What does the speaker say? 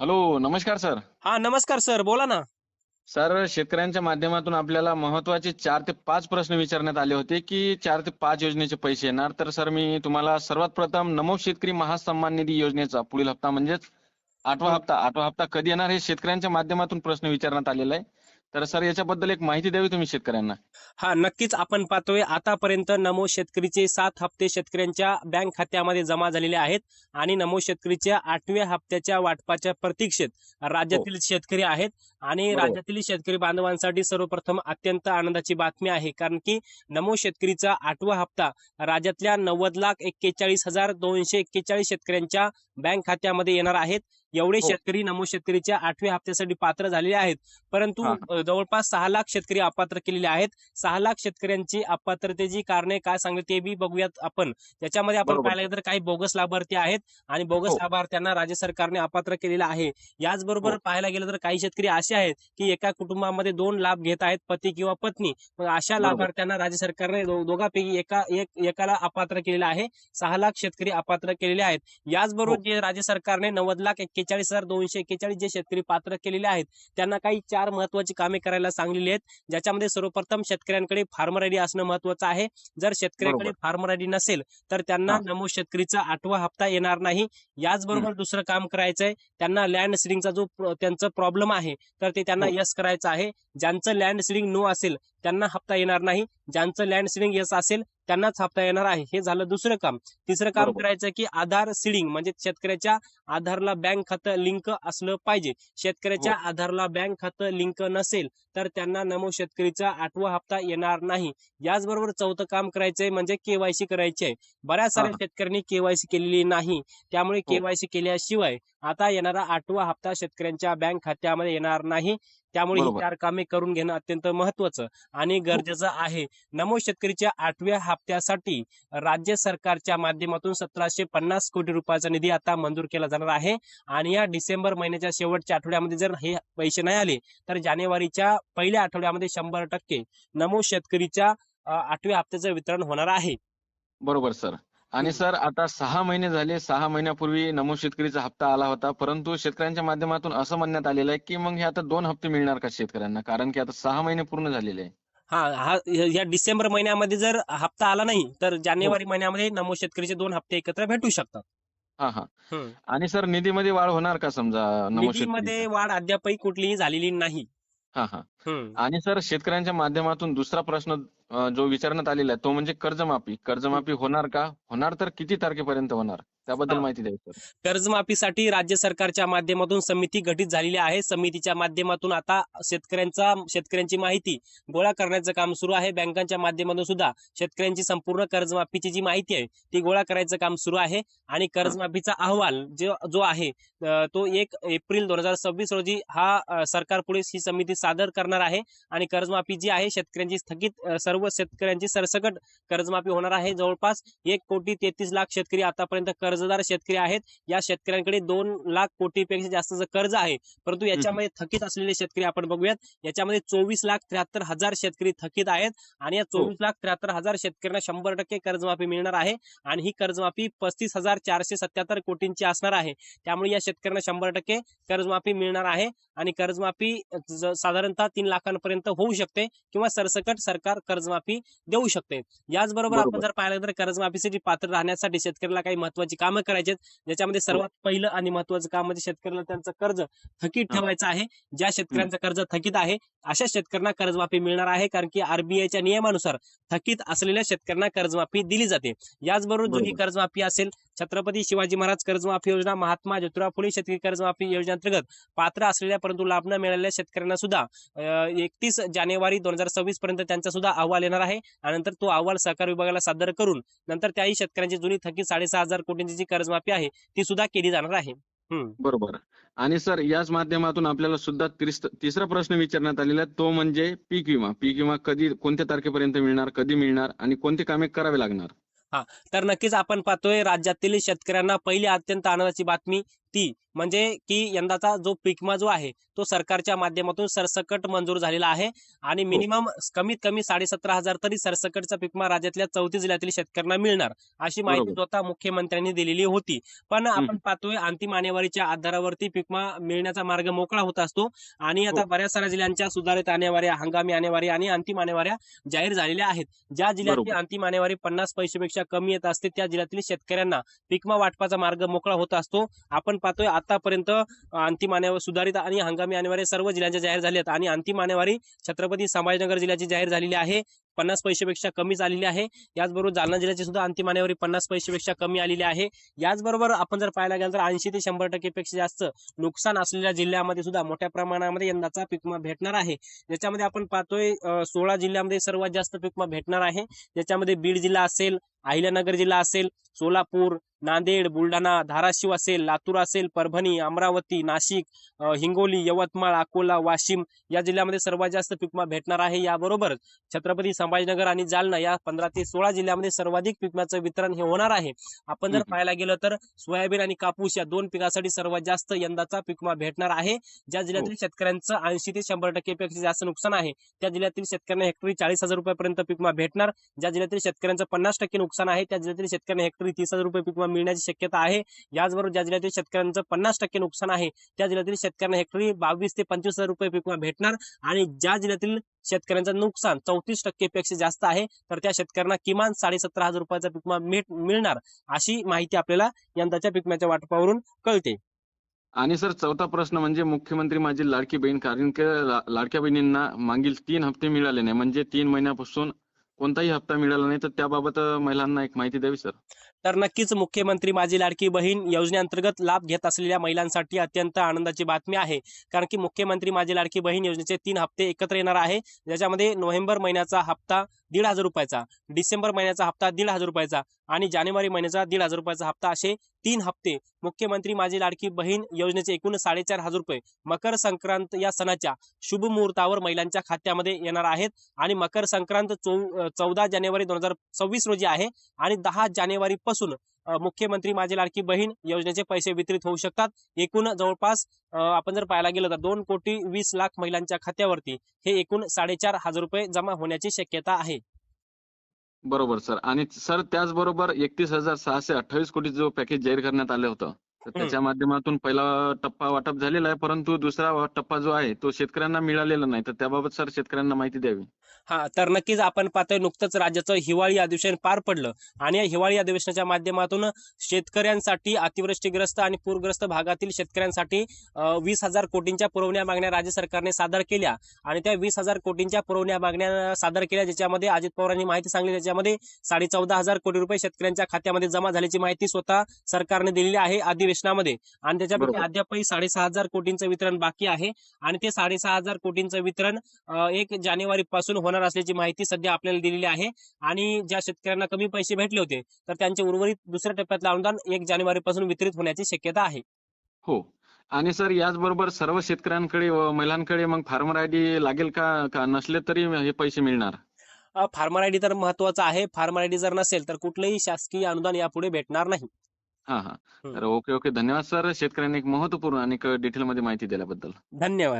Hello नमस्कार sir. हा नमस्कार सर बोला ना. सर शेतकऱ्यांच्या माध्यमातून आपल्याला महत्त्वाचे चार ते पाच प्रश्न विचारण्यात आले होते की चार ते पाच योजनेचे पैसे येणार. तर सर मी तुम्हाला सर्वात प्रथम नमो शेतकरी महासन्मान निधी योजनेचा पुढील हप्ता म्हणजेच आठवा हप्ता आठवा हप्ता कधी येणार हे शेतकऱ्यांच्या माध्यमातून प्रश्न विचारण्यात आलेला आहे. तर सर याच्याबद्दल एक माहिती द्यावी तुम्ही शेतकऱ्यांना हा नक्कीच आपण पाहतोय आतापर्यंत नमो शेतकरीचे सात हप्ते शेतकऱ्यांच्या बँक खात्यामध्ये जमा झालेले आहेत आणि नमो शेतकरीच्या आठव्या हप्त्याच्या वाटपाच्या प्रतीक्षेत राज्यातील शेतकरी आहेत आणि. राज्यातील शेतकरी बांधवांसाठी सर्वप्रथम अत्यंत आनंदाची बातमी आहे कारण की नमो शेतकरीचा आठवा हप्ता राज्यातल्या नव्वद लाख एक्केचाळीस हजार दोनशे एक्केचाळीस शेतकऱ्यांच्या बँक खात्यामध्ये येणार आहेत एवढे हो. शेतकरी नमो शेतकरीच्या आठव्या हप्त्यासाठी पात्र झालेले आहेत परंतु जवळपास सहा लाख शेतकरी अपात्र केलेले आहेत सहा लाख शेतकऱ्यांची अपात्रतेची कारणे काय सांगते ते बी बघूयात आपण त्याच्यामध्ये आपण. पाहिलं तर काही बोगस लाभार्थी आहेत आणि बोगस हो. लाभार्थ्यांना राज्य सरकारने अपात्र केलेलं आहे याचबरोबर हो. पाहायला गेलं तर काही शेतकरी असे आहेत की एका कुटुंबामध्ये दोन लाभ घेत आहेत पती किंवा पत्नी मग अशा. लाभार्थ्यांना राज्य सरकारने दोघांपैकी एका एक एकाला अपात्र केलेलं आहे सहा लाख शेतकरी अपात्र केलेले आहेत याचबरोबर हो. जे राज्य सरकारने नव्वद लाख एक्केचाळीस हजार दोनशे एक्केचाळीस जे शेतकरी पात्र केलेले आहेत त्यांना काही चार महत्वाची कामे करायला सांगलेली आहेत ज्याच्यामध्ये सर्वप्रथम शेतकऱ्यांकडे फार्मर आयडी असणं महत्वाचं आहे जर शेतकऱ्यांकडे. फार्मर आयडी नसेल तर त्यांना हा. नमो शेतकरीचा आठवा हप्ता येणार नाही याचबरोबर दुसरं काम करायचंय त्यांना लँड सिडिंगचा जो त्यांचा प्रॉब्लेम आहे तर ते त्यांना हो. यस करायचं आहे ज्यांचं लँड सिडिंग नो असेल त्यांना हप्ता येणार नाही. ज्यांचं लँड सिडिंग यस असेल त्यांनाच हप्ता येणार आहे. हे झालं दुसरं काम. तिसरं काम. करायचं की आधार सिडिंग म्हणजे शेतकऱ्याच्या आधारला बँक खातं लिंक असलं पाहिजे शेतकऱ्याच्या हो. आधारला बँक खातं लिंक नसेल तर त्यांना नमो शेतकरीचा आठवा हप्ता येणार नाही याचबरोबर चौथं काम करायचंय म्हणजे केवायसी करायची आहे बऱ्याच साऱ्या हा. शेतकऱ्यांनी केवायसी केलेली नाही त्यामुळे हो. केवायसी केल्याशिवाय आता येणारा आठवा हप्ता शेतकऱ्यांच्या बँक खात्यामध्ये येणार नाही त्यामुळे ही. चार कामे करून घेणं अत्यंत महत्वाचं आणि गरजेचं आहे नमो शेतकरीच्या आठव्या हप्त्यासाठी राज्य सरकारच्या माध्यमातून सतराशे पन्नास कोटी रुपयाचा निधी आता मंजूर केला जाणार आहे. आणि या डिसेंबर महिन्याच्या शेवटच्या आठवड्यामध्ये जर हे पैसे नाही आले तर जानेवारीच्या पहिल्या आठवड्यामध्ये शंभर टक्के नमो शेतकरीच्या आठव्या हप्त्याचं वितरण होणार आहे. बरोबर सर. आणि. सर आता सहा महिने झाले. सहा महिन्यापूर्वी नमो शेतकरीचा हप्ता आला होता. परंतु शेतकऱ्यांच्या माध्यमातून असं म्हणण्यात आलेलं आहे की मग हे आता दोन हप्ते मिळणार का शेतकऱ्यांना? कारण की आता सहा महिने पूर्ण झालेले आहे. हा हा या डिसेंबर महिन्यामध्ये जर हप्ता आला नाही तर जानेवारी महिन्यामध्ये नमो शेतकरीचे दोन हप्ते एकत्र भेटू शकतात. हा हा हम्म. आणि सर निधीमध्ये वाढ होणार का समजा नमो निधीमध्ये वाढ अद्यापही कुठलीही झालेली नाही हा हा हम्म. आणि सर शेतकऱ्यांच्या माध्यमातून दुसरा प्रश्न जो विचारण्यात आलेला आहे तो म्हणजे कर्जमाफी. कर्जमाफी होणार का? होणार तर किती तारखेपर्यंत होणार? त्याबद्दल. माहिती सर. कर्जमाफीसाठी राज्य सरकारच्या माध्यमातून समिती गठीत झालेली आहे. समितीच्या माध्यमातून आता शेतकऱ्यांचा शेतकऱ्यांची माहिती गोळा करण्याचं काम सुरू आहे. बँकांच्या माध्यमातून सुद्धा शेतकऱ्यांची संपूर्ण कर्जमाफीची जी माहिती आहे ती गोळा करायचं काम सुरू आहे. आणि कर्जमाफीचा अहवाल जो जो आहे तो एक एप्रिल दोन हजार सव्वीस रोजी हा सरकार पुढे ही समिती सादर करणार आहे. आणि कर्जमाफी जी आहे शेतकऱ्यांची स्थगित अ, सर्व शेतकऱ्यांची सरसकट कर्जमाफी होणार आहे. जवळपास एक कोटी तेहतीस लाख शेतकरी आतापर्यंत कर्जदार शेतकरी आहेत. या शेतकऱ्यांकडे दोन लाख कोटीपेक्षा जास्तचं कर्ज आहे परंतु याच्यामध्ये थकीत असलेले शेतकरी आपण बघूयात. याच्यामध्ये चोवीस लाख त्र्याहत्तर हजार शेतकरी थकीत आहेत आणि या चोवीस लाख त्र्याहत्तर हजार शेतकऱ्यांना शंभर टक्के कर्जमाफी मिळणार आहे आणि ही कर्जमाफी पस्तीस हजार चारशे सत्याहत्तर कोटींची असणार आहे. त्यामुळे या शेतकऱ्यांना शंभर टक्के कर्जमाफी मिळणार आहे आणि कर्जमाफी साधारणतः तीन लाखांपर्यंत होऊ शकते किंवा सरसकट सरकार कर्जमाफी देऊ शकते याचबरोबर आपण बरोबर. जर पाहिलं तर कर्जमाफीसाठी पात्र राहण्यासाठी शेतकऱ्याला काही महत्वाची कामं करायची ज्याच्यामध्ये सर्वात पहिलं आणि महत्वाचं काम म्हणजे शेतकऱ्याला त्यांचं कर्ज थकीत. ठेवायचं आहे ज्या शेतकऱ्यांचं कर्ज थकीत आहे अशा शेतकऱ्यांना कर्जमाफी मिळणार आहे कारण की आरबीआयच्या नियमानुसार थकीत असलेल्या शेतकऱ्यांना कर्जमाफी दिली जाते याचबरोबर जो ही बरोबर. कर्जमाफी असेल छत्रपती शिवाजी महाराज कर्जमाफी योजना महात्मा ज्योतिराव फुले शेतकरी कर्जमाफी योजनेअंतर्गत पात्र असलेल्या परंतु लाभ न मिळालेल्या शेतकऱ्यांना सुद्धा एकतीस जानेवारी दोन हजार सव्वीस पर्यंत त्यांचा सुद्धा अहवाल येणार आहे. आणि नंतर तो अहवाल सहकार विभागाला सादर करून नंतर त्याही शेतकऱ्यांची जुनी थकीत साडेसहा हजार कोटींची जी कर्जमाफी आहे ती सुद्धा केली जाणार आहे. बरोबर. आणि सर याच माध्यमातून आपल्याला सुद्धा तिस- तिसरा प्रश्न विचारण्यात आलेला आहे. तो म्हणजे पीक विमा. पीक विमा कधी कोणत्या तारखेपर्यंत मिळणार कधी मिळणार आणि कोणते कामे करावे लागणार? तर नक्कीच आपण पाहतोय राज्यातील शेतकऱ्यांना पहिली अत्यंत आनंदाची बातमी ती म्हणजे की यंदाचा जो पिकमा जो आहे तो सरकारच्या माध्यमातून सरसकट मंजूर झालेला आहे आणि हो. मिनिमम कमीत कमी साडेसतरा हजार तरी सरसकटचा पिकमा राज्यातल्या चौतीस जिल्ह्यातील शेतकऱ्यांना मिळणार अशी माहिती. स्वतः मुख्यमंत्र्यांनी दिलेली होती पण आपण पाहतोय अंतिम आणेवारीच्या आधारावरती पिकमा मिळण्याचा मार्ग मोकळा होत असतो आणि आता हो. बऱ्याच साऱ्या जिल्ह्यांच्या सुधारित आणेवाऱ्या हंगामी आणेवारी आणि अंतिम आणेवाऱ्या जाहीर झालेल्या आहेत ज्या जिल्ह्यातली. अंतिम आणेवारी पन्नास पैशापेक्षा कमी येत असते त्या जिल्ह्यातील शेतकऱ्यांना पिकमा वाटपाचा मार्ग मोकळा होत असतो आपण पाहतोय. आतापर्यंत अंतिम आणेवारी सुधारित आणि हंगामी आणेवारी सर्व जिल्ह्यांच्या जाहीर झाले आहेत. आणि अंतिम आणेवारी छत्रपती संभाजीनगर जिल्ह्याची जाहीर झालेली आहे. पन्नास पैसेपेक्षा कमीच आलेली आहे. याचबरोबर जालना जिल्ह्याची सुद्धा अंतिम आणेवारी पन्नास पैसेपेक्षा कमी आलेली आहे. याचबरोबर आपण जर पाहायला गेलं तर ऐंशी ते शंभर टक्केपेक्षा जास्त नुकसान असलेल्या जिल्ह्यामध्ये सुद्धा मोठ्या प्रमाणामध्ये यंदाचा पिकमा भेटणार आहे. ज्याच्यामध्ये आपण पाहतोय सोळा जिल्ह्यामध्ये सर्वात जास्त पिकमा भेटणार आहे. ज्याच्यामध्ये बीड जिल्हा असेल अहिल्यानगर जिल्हा असेल सोलापूर नांदेड बुलढाणा धाराशिव असेल लातूर असेल परभणी अमरावती नाशिक हिंगोली यवतमाळ अकोला वाशिम या जिल्ह्यामध्ये सर्वात जास्त पिकमा भेटणार आहे. याबरोबरच छत्रपती संभाजीनगर आणि जालना या पंधरा ते सोळा जिल्ह्यामध्ये सर्वाधिक पिकम्याचं वितरण हे होणार आहे. आपण जर. पाहायला गेलं तर सोयाबीन आणि कापूस या दोन पिकासाठी सर्वात जास्त यंदाचा पिकमा भेटणार आहे. ज्या जिल्ह्यातील शेतकऱ्यांचं ऐंशी ते शंभर टक्केपेक्षा जास्त नुकसान आहे. त्या जिल्ह्यातील शेतकऱ्यांना हेक्टरी चाळीस हजार रुपयापर्यंत पिकमा भेटणार. ज्या जिल्ह्यातील शेतकऱ्यांचं पन्नास टक्के नुकसान आहे त्या जिल्ह्यातील शेतकऱ्यांना हेक्टरी तीस हजार रुपये पिकमा मिळण्याची शक्यता आहे. याचबरोबर ज्या जिल्ह्यातील शेतकऱ्यांचं पन्नास टक्के नुकसान आहे त्या जिल्ह्यातील शेतकऱ्यांना हेक्टरी बावीस ते पंचवीस हजार रुपये पिकमा भेटणार आणि ज्या जिल्ह्यातील शेतकऱ्यांचं नुकसान चौतीस टक्केपेक्षा जास्त आहे तर त्या शेतकऱ्यांना किमान साडेसतरा हजार रुपयाचा पिकमा मिळणार अशी माहिती आपल्याला यंदाच्या पिकम्याच्या वाटपावरून कळते. आणि सर चौथा प्रश्न म्हणजे मुख्यमंत्री माझी लाडकी बहीण कारण की लाडक्या बहिणींना मागील तीन हप्ते मिळाले नाही म्हणजे तीन महिन्यापासून कोणताही हप्ता मिळाला नाही तर त्याबाबत महिलांना एक माहिती द्यावी सर. तर नक्कीच मुख्यमंत्री माझी लाडकी बहीण योजनेअंतर्गत लाभ घेत असलेल्या महिलांसाठी अत्यंत आनंदाची बातमी आहे. कारण की मुख्यमंत्री माझी लाडकी बहीण योजनेचे तीन हप्ते एकत्र येणार आहे. ज्याच्यामध्ये नोव्हेंबर महिन्याचा हप्ता दीड हजार रुपयाचा डिसेंबर महिन्याचा हप्ता दीड हजार रुपयाचा आणि जानेवारी महिन्याचा दीड हजार रुपयाचा हप्ता असे तीन हप्ते मुख्यमंत्री माझी लाडकी बहीण योजनेचे एकूण साडेचार हजार रुपये मकर संक्रांत या सणाच्या शुभ मुहूर्तावर महिलांच्या खात्यामध्ये येणार आहेत. आणि मकर संक्रांत चौ चौदा जानेवारी दोन हजार सव्वीस रोजी आहे आणि दहा जानेवारी पासून मुख्यमंत्री माझी लाडकी बहीण योजनेचे पैसे वितरित होऊ शकतात. एकूण जवळपास आपण जर पाहायला गेलं तर दोन कोटी वीस लाख महिलांच्या खात्यावरती हे एकूण साडेचार हजार रुपये जमा होण्याची शक्यता आहे. बरोबर सर. आणि सर त्याचबरोबर एकतीस हजार सहाशे अठ्ठावीस कोटी जो पॅकेज जाहीर करण्यात आलं होतं तर त्याच्या माध्यमातून पहिला टप्पा वाटप झालेला आहे परंतु दुसरा टप्पा जो आहे तो शेतकऱ्यांना मिळालेला नाही. तर त्याबाबत सर शेतकऱ्यांना माहिती द्यावी. हा तर नक्कीच आपण पाहतोय नुकतंच राज्याचं हिवाळी अधिवेशन पार पडलं. आणि या हिवाळी अधिवेशनाच्या माध्यमातून शेतकऱ्यांसाठी अतिवृष्टीग्रस्त आणि पूरग्रस्त भागातील शेतकऱ्यांसाठी वीस हजार कोटींच्या पुरवण्या मागण्या राज्य सरकारने सादर केल्या. आणि त्या वीस हजार कोटींच्या पुरवण्या मागण्या सादर केल्या ज्याच्यामध्ये अजित पवारांनी माहिती सांगली त्याच्यामध्ये साडे चौदा हजार कोटी रुपये शेतकऱ्यांच्या खात्यामध्ये जमा झाल्याची माहिती स्वतः सरकारने दिलेली आहे. अधिवेशनामध्ये आणि त्याच्यापैकी. अद्यापही साडेसहा हजार कोटींचं वितरण बाकी आहे. आणि ते साडेसहा हजार कोटींचं वितरण एक जानेवारी पासून होणार असल्याची माहिती सध्या आपल्याला दिलेली आहे. आणि ज्या शेतकऱ्यांना कमी पैसे भेटले होते तर त्यांचे उर्वरित दुसऱ्या टप्प्यातलं अनुदान एक जानेवारी पासून वितरित होण्याची शक्यता आहे. हो. आणि सर याचबरोबर सर्व शेतकऱ्यांकडे व महिलांकडे मग फार्मर आयडी लागेल का का नसले तरी हे पैसे मिळणार? फार्मर आयडी तर महत्त्वाचा आहे. फार्मर आयडी जर नसेल तर कुठलंही शासकीय अनुदान यापुढे भेटणार नाही. हा हा. तर ओके ओके. धन्यवाद सर. शेतकऱ्यांनी एक महत्त्वपूर्ण आणि डिटेल मध्ये माहिती दिल्याबद्दल. धन्यवाद.